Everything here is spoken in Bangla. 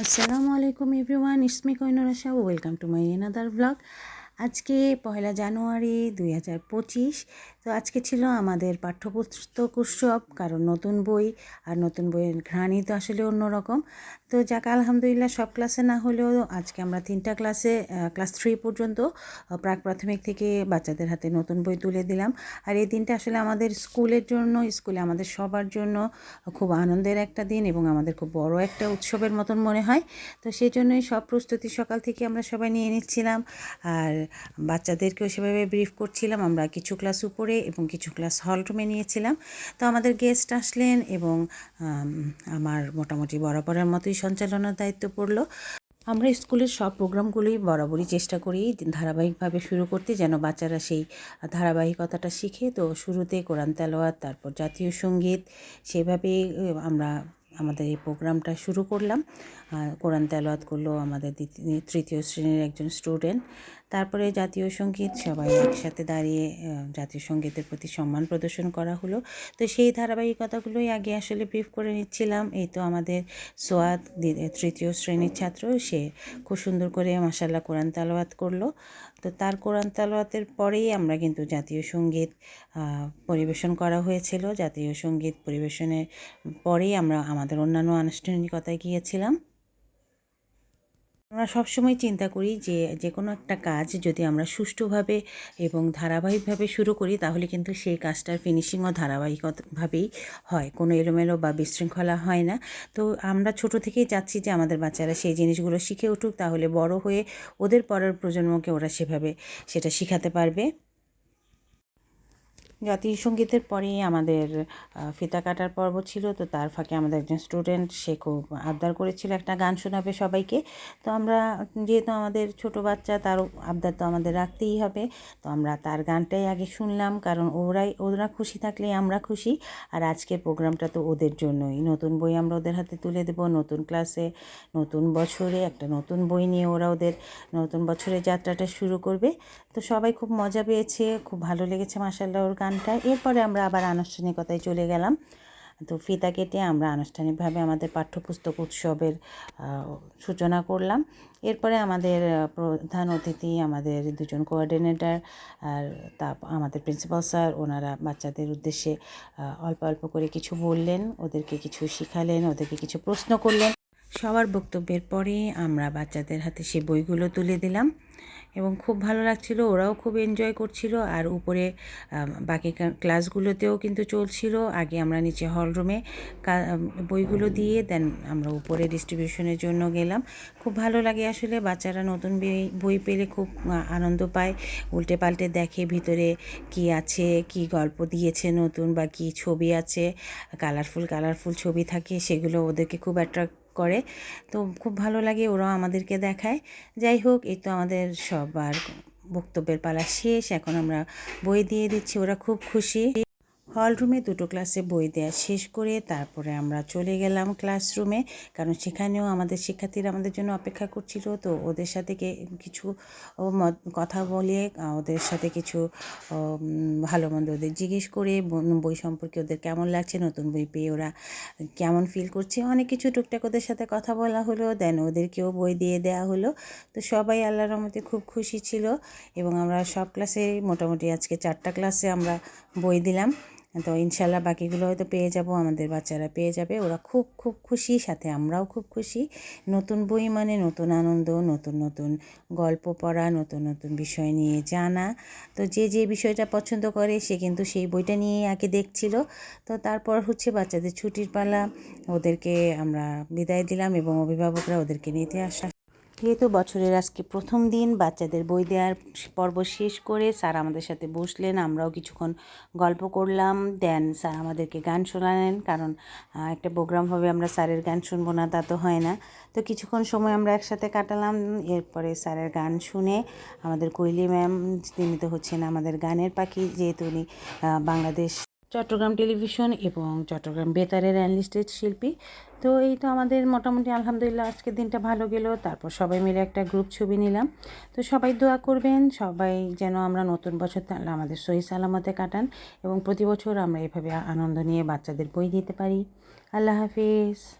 আসসালামু আলাইকুম everyone ইসমি Koinurasha welcome to my another blog আজকে পয়লা জানুয়ারি দুই হাজার পঁচিশ তো আজকে ছিল আমাদের পাঠ্যপুস্তক উৎসব কারণ নতুন বই আর নতুন বইয়ের ঘ্রাণই তো আসলে অন্যরকম। তো যাক, আলহামদুলিল্লাহ সব ক্লাসে না হলেও আজকে আমরা তিনটা ক্লাসে ক্লাস থ্রি পর্যন্ত প্রাক প্রাথমিক থেকে বাচ্চাদের হাতে নতুন বই তুলে দিলাম। আর এই দিনটা আসলে আমাদের স্কুলের জন্য, স্কুলে আমাদের সবার জন্য খুব আনন্দের একটা দিন এবং আমাদের খুব বড় একটা উৎসবের মতন মনে হয়। তো সেই জন্যই সব প্রস্তুতি সকাল থেকে আমরা সবাই নিয়ে নিচ্ছিলাম। আর বাচ্চাদেরকেও সেভাবে ব্রিফ করছিলাম। আমরা কিছু ক্লাস উপরে এবং কিছু ক্লাস হল রুমে নিয়েছিলাম। তো আমাদের গেস্ট আসলেন এবং আমার মোটামুটি বরাবরের মতোই সঞ্চালনার দায়িত্ব পড়ল। আমরা স্কুলের সব প্রোগ্রামগুলোই বরাবরই চেষ্টা করি ধারাবাহিকভাবে শুরু করতে যেন বাচ্চারা সেই ধারাবাহিকতাটা শিখে। তো শুরুতে কোরআন তেলোয়াত তারপর জাতীয় সংগীত সেভাবেই আমরা আমাদের এই প্রোগ্রামটা শুরু করলাম। কোরআন তেলাওয়াত করল আমাদের তৃতীয় শ্রেণির একজন স্টুডেন্ট। তারপরে জাতীয় সংগীত, সবাই একসাথে দাঁড়িয়ে জাতীয় সঙ্গীতের প্রতি সম্মান প্রদর্শন করা হলো। তো সেই ধারাবাহিকতাগুলোই আগে আসলে ব্রিফ করে নিচ্ছিলাম। এই তো আমাদের সোয়াদ তৃতীয় শ্রেণির ছাত্র, সে খুব সুন্দর করে মাসাল্লাহ কোরআন তালোয়াত করল। তো তার কোরআন তালোয়াতের পরেই আমরা কিন্তু জাতীয় সংগীত পরিবেশন করা হয়েছিল। জাতীয় সংগীত পরিবেশনের পরেই আমরা আমাদের অন্যান্য আনুষ্ঠানিকতায় গিয়েছিলাম। আমরা সবসময় চিন্তা করি যে যে কোনো একটা কাজ যদি আমরা সুষ্ঠুভাবে এবং ধারাবাহিকভাবে শুরু করি, তাহলে কিন্তু সেই কাজটার ফিনিশিংও ধারাবাহিকভাবেই হয়। কোনো এলোমেলো বা বিশৃঙ্খলা হয় না। তো আমরা ছোট থেকেই চাচ্ছি যে, আমাদের বাচ্চারা সেই জিনিসগুলো শিখে উঠুক, তাহলে বড় হয়ে ওদের পরের প্রজন্মকে ওরা সেভাবে সেটা শেখাতে পারবে। জাতীয় সঙ্গীতের পরেই আমাদের ফিতা কাটার পর্ব ছিল। তো তার ফাঁকে আমাদের একজন স্টুডেন্ট সে খুব আবদার করেছিল একটা গান শোনাবে সবাইকে। তো আমরা, যেহেতু আমাদের ছোট বাচ্চা তার আবদার তো আমাদের রাখতেই হবে। তো আমরা তার গানটাই আগে শুনলাম, কারণ ওরাই, ওরা খুশি থাকলে আমরা খুশি। আর আজকের প্রোগ্রামটা তো ওদের জন্যই। নতুন বই আমরা ওদের হাতে তুলে দেবো, নতুন ক্লাসে, নতুন বছরে, একটা নতুন বই নিয়ে ওরা ওদের নতুন বছরের যাত্রাটা শুরু করবে। তো সবাই খুব মজা পেয়েছে, খুব ভালো লেগেছে মাসাল্লাহ ওর গান গানটা এরপরে আমরা আবার আনুষ্ঠানিকতায় চলে গেলাম। তো ফিতা কেটে আমরা আনুষ্ঠানিকভাবে আমাদের পাঠ্যপুস্তক উৎসবের সূচনা করলাম। এরপরে আমাদের প্রধান অতিথি আমাদের দুজন কোঅর্ডিনেটর আর তা আমাদের প্রিন্সিপাল স্যার ওনারা বাচ্চাদের উদ্দেশ্যে অল্প অল্প করে কিছু বললেন, ওদেরকে কিছু শিখালেন, ওদেরকে কিছু প্রশ্ন করলেন। সবার বক্তব্যের পরে আমরা বাচ্চাদের হাতে সে বইগুলো তুলে দিলাম। এবং খুব ভালো লাগছিল, ওরাও খুব এনজয় করছিল আর উপরে বাকি ক্লাসগুলোতেও কিন্তু চলছিল। আগে আমরা নিচে হল রুমে বইগুলো দিয়ে দেন আমরা উপরে ডিস্ট্রিবিউশনের জন্য গেলাম। খুব ভালো লাগে আসলে, বাচ্চারা নতুন বই পেলে খুব আনন্দ পায়। উল্টে পাল্টে দেখে ভিতরে কি আছে, কি গল্প দিয়েছে নতুন বা কি ছবি আছে। কালারফুল কালারফুল ছবি থাকে, সেগুলো ওদেরকে খুব অ্যাট্রাক্ট করে। তো খুব ভালো লাগে ওরাও আমাদেরকে দেখায়। যাই হোক, এই তো আমাদের সবার বক্তব্যের পালা শেষ। এখন আমরা বই দিয়ে দিচ্ছি, ওরা খুব খুশি। হল রুমে দুটো ক্লাসে বই দেওয়া শেষ করে তারপরে আমরা চলে গেলাম ক্লাসরুমে, কারণ সেখানেও আমাদের শিক্ষার্থীরা আমাদের জন্য অপেক্ষা করছিল। তো ওদের সাথে কিছু কথা বলে ওদের সাথে কিছু ভালো মন্দ ওদের জিজ্ঞেস করে বই সম্পর্কে ওদের কেমন লাগছে, নতুন বই পেয়ে ওরা কেমন ফিল করছে, অনেক কিছু টুকটাক ওদের সাথে কথা বলা হলো দেন ওদেরকেও বই দিয়ে দেওয়া হলো। তো সবাই আল্লাহ রহমতে খুব খুশি ছিল এবং আমরা সব ক্লাসে মোটামুটি আজকে চারটা ক্লাসে আমরা বই দিলাম। তো ইনশাল্লাহ বাকিগুলো হয়তো পেয়ে যাব, আমাদের বাচ্চারা পেয়ে যাবে। ওরা খুব খুব খুশি, সাথে আমরাও খুব খুশি। নতুন বই মানে নতুন আনন্দ, নতুন নতুন গল্প পড়া, নতুন নতুন বিষয় নিয়ে জানা। তো যে যে বিষয়টা পছন্দ করে, সে কিন্তু সেই বইটা নিয়েই আগে দেখছিল। তো তারপর হচ্ছে বাচ্চাদের ছুটির পালা, ওদেরকে আমরা বিদায় দিলাম এবং অভিভাবকরা ওদেরকে নিতে আসা যেহেতু বছরের আজকে প্রথম দিন, বাচ্চাদের বই দেওয়ার পর্ব শেষ করে স্যার আমাদের সাথে বসলেন, আমরাও কিছুক্ষণ গল্প করলাম, দেন স্যার আমাদেরকে গান শোনালেন, কারণ একটা প্রোগ্রাম হবে, আমরা স্যারের গান শুনব না, তা তো হয় না। তো কিছুক্ষণ সময় আমরা একসাথে কাটালাম, এরপরে স্যারের গান শুনে আমাদের কৈলি ম্যাম তিনি তো হচ্ছেন আমাদের গানের পাখি, যেহেতু উনি বাংলাদেশ চট্টগ্রাম টেলিভিশন এবং চট্টগ্রাম বেতারের অ্যানলিস্টেড শিল্পী। তো এই তো আমাদের মোটামুটি আলহামদুলিল্লাহ আজকের দিনটা ভালো গেল। তারপর সবাই মিলে একটা গ্রুপ ছবি নিলাম। তো সবাই দোয়া করবেন, সবাই যেন আমরা নতুন বছর আমাদের সহি সালামতে কাটান এবং প্রতি বছর আমরা এভাবে আনন্দ নিয়ে বাচ্চাদের বই দিতে পারি। আল্লাহ হাফিজ।